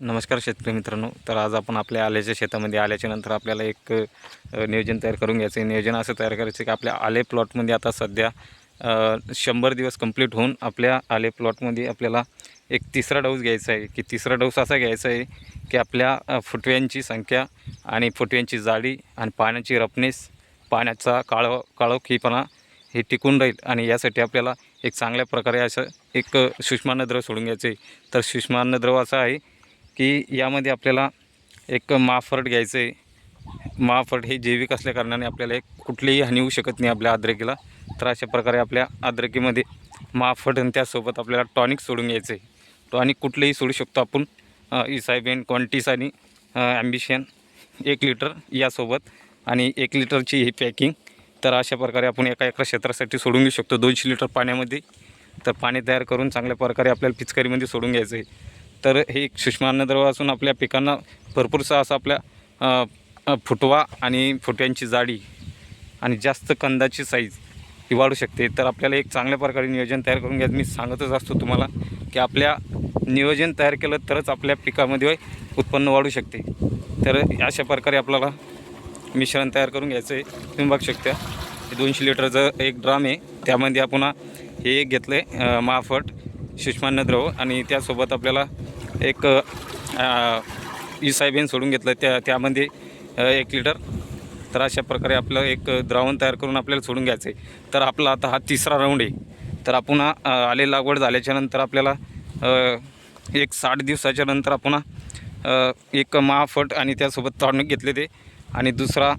नमस्कार शेतकरी मित्रांनो. तर आज आपण आपल्या आल्याच्या शेतामध्ये आल्याच्यानंतर आपल्याला एक नियोजन तयार करून घ्यायचं आहे. नियोजन असं तयार करायचं आहे की आपल्या आले प्लॉटमध्ये आता सध्या शंभर दिवस कंप्लीट होऊन आपल्या आले प्लॉटमध्ये आपल्याला एक तिसरा डोस घ्यायचा आहे. की तिसरा डोस असा घ्यायचा आहे की आपल्या फुटव्यांची संख्या आणि फुटव्यांची जाडी आणि पाण्याची रफनेस पाण्याचा काळव काळोखीपणा हे टिकून राहील आणि यासाठी आपल्याला एक चांगल्या प्रकारे असं एक अ, सोडून घ्यायचं आहे. तर सूक्ष्मान्नद्रव असं आहे की यामध्ये आपल्याला एक माफर्ट घ्यायचं आहे माफर्ट हे जैविक असल्या कारणाने आपल्याला एक कुठलीही हानी होऊ शकत नाही आपल्या अद्रकीला तर अशा प्रकारे आपल्या अद्रकीमध्ये माफट आणि त्यासोबत आपल्याला टॉनिक सोडून घ्यायचं आहे टॉनिक कुठलंही सोडू शकतो आपण. इसायबेन क्वांटिस आणि ॲम्बिशन एक लिटर यासोबत. आणि एक लिटरची ही पॅकिंग. तर अशा प्रकारे आपण एका एका क्षेत्रासाठी सोडून घेऊ शकतो. दोनशे लिटर पाण्यामध्ये. तर पाणी तयार करून चांगल्या प्रकारे आपल्याला पिचकारीमध्ये सोडून घ्यायचं आहे तर हे एक सूक्ष्म अन्नद्रव्य असून आपल्या पिकांना भरपूरसा असा आपल्या फुटवा आणि फुट्यांची जाडी आणि जास्त कंदाची साईज ही वाढू शकते. तर आपल्याला एक चांगल्या प्रकारे नियोजन तयार करून घ्या मी सांगतच असतो तुम्हाला की आपल्या नियोजन तयार केलं तरच आपल्या पिकामध्ये उत्पन्न वाढू शकते. तर अशा प्रकारे आपल्याला मिश्रण तयार करून घ्यायचं आहे. तुम्ही बघू शकता दोनशे लिटरचं एक ड्राम आहे. त्यामध्ये आपण हे घेतलं आहे माफट सूक्ष्मान्नद्रव आणि त्यासोबत आपल्याला एक इसायबेन सोडून घेतलं त्या त्यामध्ये एक लिटर. तर अशा प्रकारे आपलं एक द्रावण तयार करून आपल्याला सोडून घ्यायचं आहे तर आपला आता हा तिसरा राऊंड आहे. तर आपण आले लागवड झाल्याच्यानंतर आपल्याला एक साठ दिवसाच्या नंतर आपण एक महाफट आणि त्यासोबत टॉनिक घेतले ते. आणि दुसरा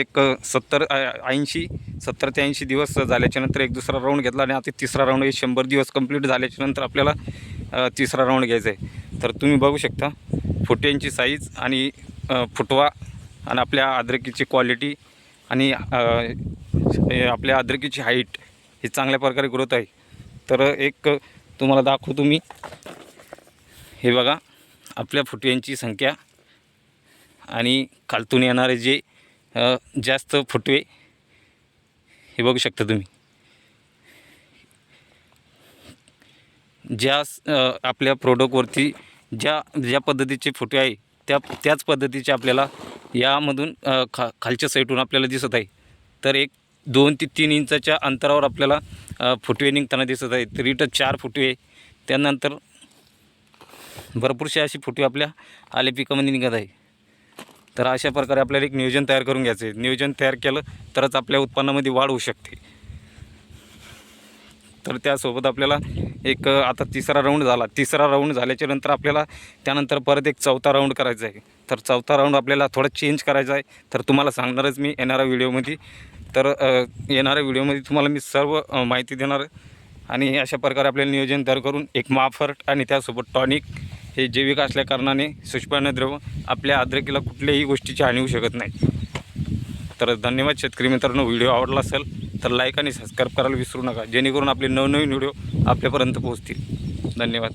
एक सत्तर ऐंशी सत्तर ते ऐंशी दिवस झाल्याच्यानंतर एक दुसरा राऊंड घेतला आणि आता तिसरा राऊंड हे शंभर दिवस कंप्लीट झाल्याच्यानंतर आपल्याला तिसरा राऊंड घ्यायचा आहे. तर तुम्ही बघू शकता फुट्यांची साईज आणि फुटवा आणि आपल्या अद्रकीची क्वालिटी आणि आपल्या अद्रकीची हाईट ही चांगल्या प्रकारे ग्रोथ आहे. तर एक तुम्हाला दाखवतो मी. हे बघा आपल्या फुट्यांची संख्या आणि खालतून येणारे जे जास्त फुटवे हे बघू शकता तुम्ही. ज्या आपल्या प्रोडक्टवरती ज्या ज्या पद्धतीचे फुटवे आहे त्या त्याच पद्धतीचे आपल्याला यामधून खा खालच्या साईडून आपल्याला दिसत आहे. तर एक दोन ते तीन इंचाच्या अंतरावर आपल्याला फुटवे निघताना दिसत आहे तरी तर चार फुटवे. त्यानंतर भरपूरशी अशी फुटवे आपल्या आले पिकामध्ये निघत आहे तर अशा प्रकारे आपल्याला एक नियोजन तयार करून घ्यायचं आहे. नियोजन तयार केलं तरच आपल्या उत्पन्नामध्ये वाढ होऊ शकते. तर त्यासोबत आपल्याला एक आता तिसरा राऊंड झाला. तिसरा राऊंड झाल्याच्यानंतर आपल्याला त्यानंतर परत एक चौथा राऊंड करायचा आहे. तर चौथा राऊंड आपल्याला थोडा चेंज करायचा आहे. तर तुम्हाला सांगणारच मी येणाऱ्या व्हिडिओमध्ये. तर येणाऱ्या व्हिडिओमध्ये तुम्हाला मी सर्व माहिती देणार आणि अशा प्रकारे आपल्याला नियोजन तयार करून एक माफर्ट आणि त्यासोबत टॉनिक हे जैविक असल्या कारणाने द्रव आपल्या अद्रकीला कुठल्याही गोष्टीची हानी होऊ शकत नाही. तर धन्यवाद शेतकरी मित्रांनो व्हिडिओ आवडला असेल तर लाईक आणि सबस्क्राईब करायला विसरू नका. जेणेकरून आपले नवनवीन व्हिडिओ आपल्यापर्यंत पोहोचतील. धन्यवाद.